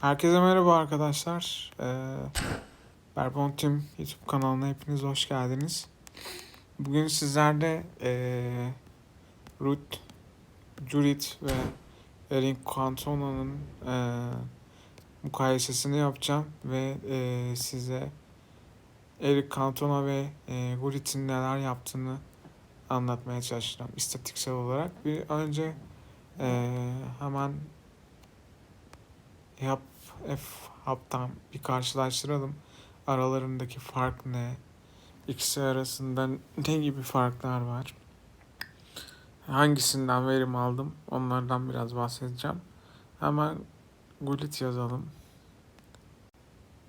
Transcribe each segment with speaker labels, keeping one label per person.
Speaker 1: Herkese merhaba arkadaşlar. Ee, Berbon Team YouTube kanalına hepiniz hoş geldiniz. Bugün sizlerle ee, Ruth, Jurit ve Erin Cantona'nın ee, mukayesesini yapacağım ve ee, size Eric Cantona ve ee, Jurit'in neler yaptığını anlatmaya çalışacağım istatistiksel olarak. Bir önce ee, hemen yap F haptan bir karşılaştıralım. Aralarındaki fark ne? İkisi arasında ne gibi farklar var? Hangisinden verim aldım? Onlardan biraz bahsedeceğim. Hemen Gullit yazalım.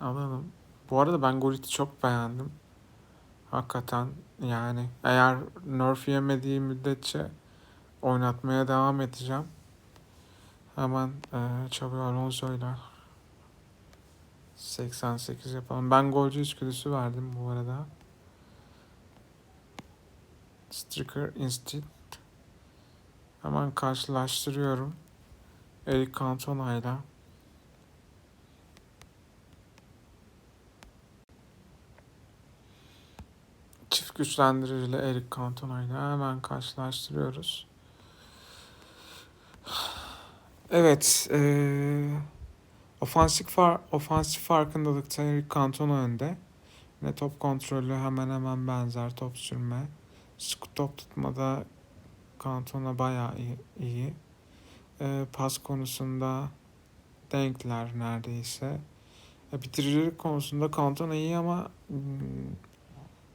Speaker 1: Alalım. Bu arada ben Gullit'i çok beğendim. Hakikaten yani eğer nerf yemediği müddetçe oynatmaya devam edeceğim. Hemen e, Xabi Alonso'yla 88 yapalım. Ben golcü içgüdüsü verdim bu arada. Striker Instinct. Hemen karşılaştırıyorum. Eric Cantona ile. Çift güçlendiriciyle Eric Cantona ile hemen karşılaştırıyoruz. Evet. Ee, ofansif, far, ofansif farkındalıkta Eric Cantona önde. Yine top kontrolü hemen hemen benzer. Top sürme. Sıkı top tutmada Cantona bayağı iyi. iyi. Ee, pas konusunda denkler neredeyse. E, bitiricilik konusunda Cantona iyi ama hmm,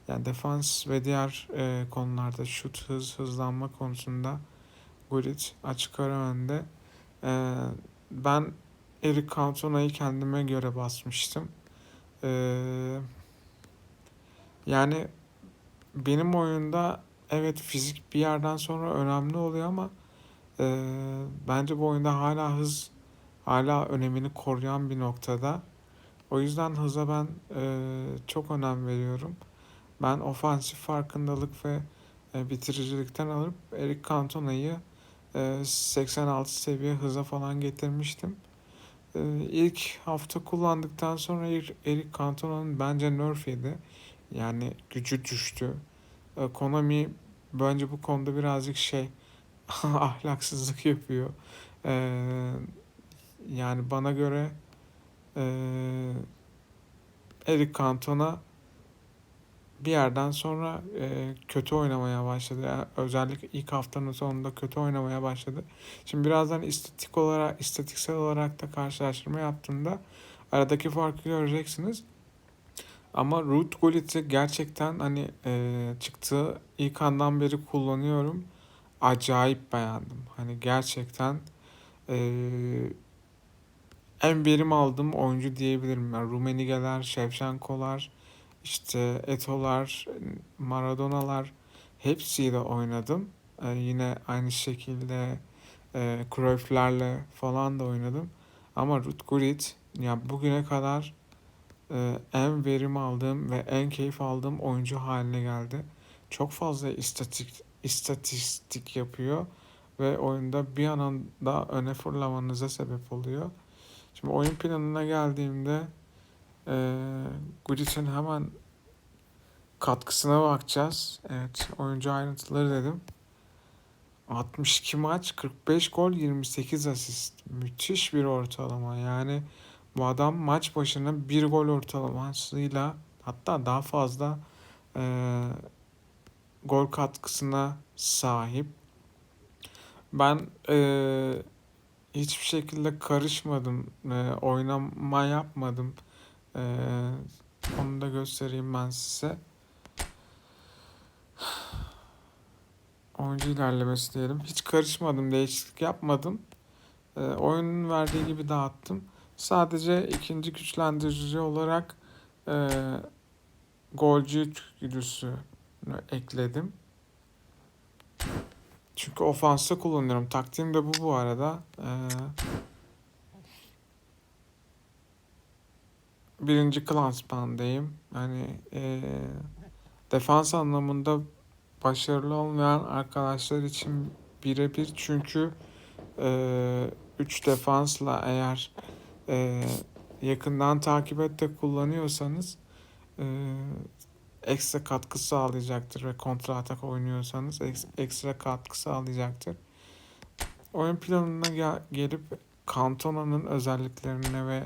Speaker 1: yani defans ve diğer e, konularda şut, hız, hızlanma konusunda Gullit açık ara önde. Ee, ben Eric Cantona'yı kendime göre basmıştım. Ee, yani benim oyunda evet fizik bir yerden sonra önemli oluyor ama e, bence bu oyunda hala hız hala önemini koruyan bir noktada. O yüzden hıza ben e, çok önem veriyorum. Ben ofansif farkındalık ve e, bitiricilikten alıp Eric Cantona'yı 86 e, seviye hıza falan getirmiştim. E, ilk hafta kullandıktan sonra Eric Cantona'nın bence nerf yedi. Yani gücü düştü. E, Konami bence bu konuda birazcık şey ahlaksızlık yapıyor. Yani bana göre Eric Cantona bir yerden sonra e, kötü oynamaya başladı. Yani özellikle ilk haftanın sonunda kötü oynamaya başladı. Şimdi birazdan istatik olarak, istatiksel olarak da karşılaştırma yaptığımda aradaki farkı göreceksiniz. Ama Root Gullit'i gerçekten hani e, çıktığı ilk andan beri kullanıyorum. Acayip beğendim. Hani gerçekten e, en verim aldığım oyuncu diyebilirim. Yani Rumenigeler, Shevchenko'lar, işte Eto'lar, Maradona'lar hepsiyle oynadım. Ee, yine aynı şekilde e, Cruyff'lerle falan da oynadım. Ama Ruth Gullit ya bugüne kadar e, en verim aldığım ve en keyif aldığım oyuncu haline geldi. Çok fazla istatik, istatistik yapıyor ve oyunda bir anda öne fırlamanıza sebep oluyor. Şimdi oyun planına geldiğimde e, Gullit'in hemen katkısına bakacağız. Evet oyuncu ayrıntıları dedim. 62 maç 45 gol 28 asist. Müthiş bir ortalama. Yani bu adam maç başına bir gol ortalamasıyla hatta daha fazla e, gol katkısına sahip. Ben e, hiçbir şekilde karışmadım. E, oynama yapmadım. E, onu da göstereyim ben size. Oyuncu ilerlemesi diyelim. Hiç karışmadım, değişiklik yapmadım. E, oyunun verdiği gibi dağıttım. Sadece ikinci güçlendirici olarak e, golcü güdüsünü ekledim. Çünkü ofansta kullanıyorum. Taktiğim de bu bu arada. Ee, birinci klansmandayım. Hani e, defans anlamında başarılı olmayan arkadaşlar için birebir çünkü 3 e, defansla eğer e, yakından takip et de kullanıyorsanız e, ekstra katkı sağlayacaktır ve kontra atak oynuyorsanız eks- ekstra katkı sağlayacaktır. Oyun planına gel- gelip Cantona'nın özelliklerine ve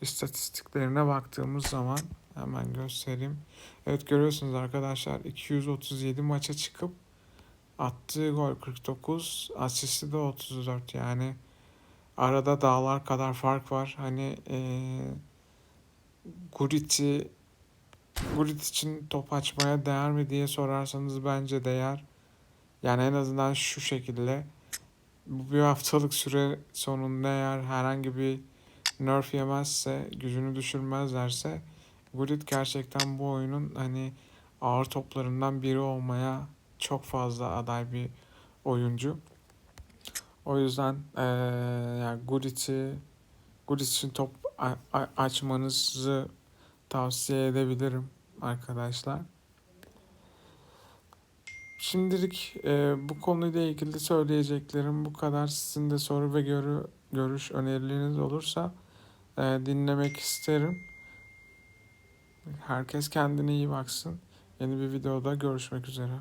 Speaker 1: istatistiklerine baktığımız zaman hemen göstereyim. Evet görüyorsunuz arkadaşlar 237 maça çıkıp attığı gol 49, asisti de 34 yani arada dağlar kadar fark var. Hani eee Gurit'i Gullit için top açmaya değer mi diye sorarsanız bence değer. Yani en azından şu şekilde bu bir haftalık süre sonunda eğer herhangi bir nerf yemezse, gücünü düşürmezlerse Gullit gerçekten bu oyunun hani ağır toplarından biri olmaya çok fazla aday bir oyuncu. O yüzden eee yani Gullit'i Gullit için top açmanızı tavsiye edebilirim arkadaşlar. Şimdilik e, bu konuyla ilgili söyleyeceklerim bu kadar. Sizin de soru ve görü, görüş önerileriniz olursa dinlemek isterim. Herkes kendine iyi baksın. Yeni bir videoda görüşmek üzere.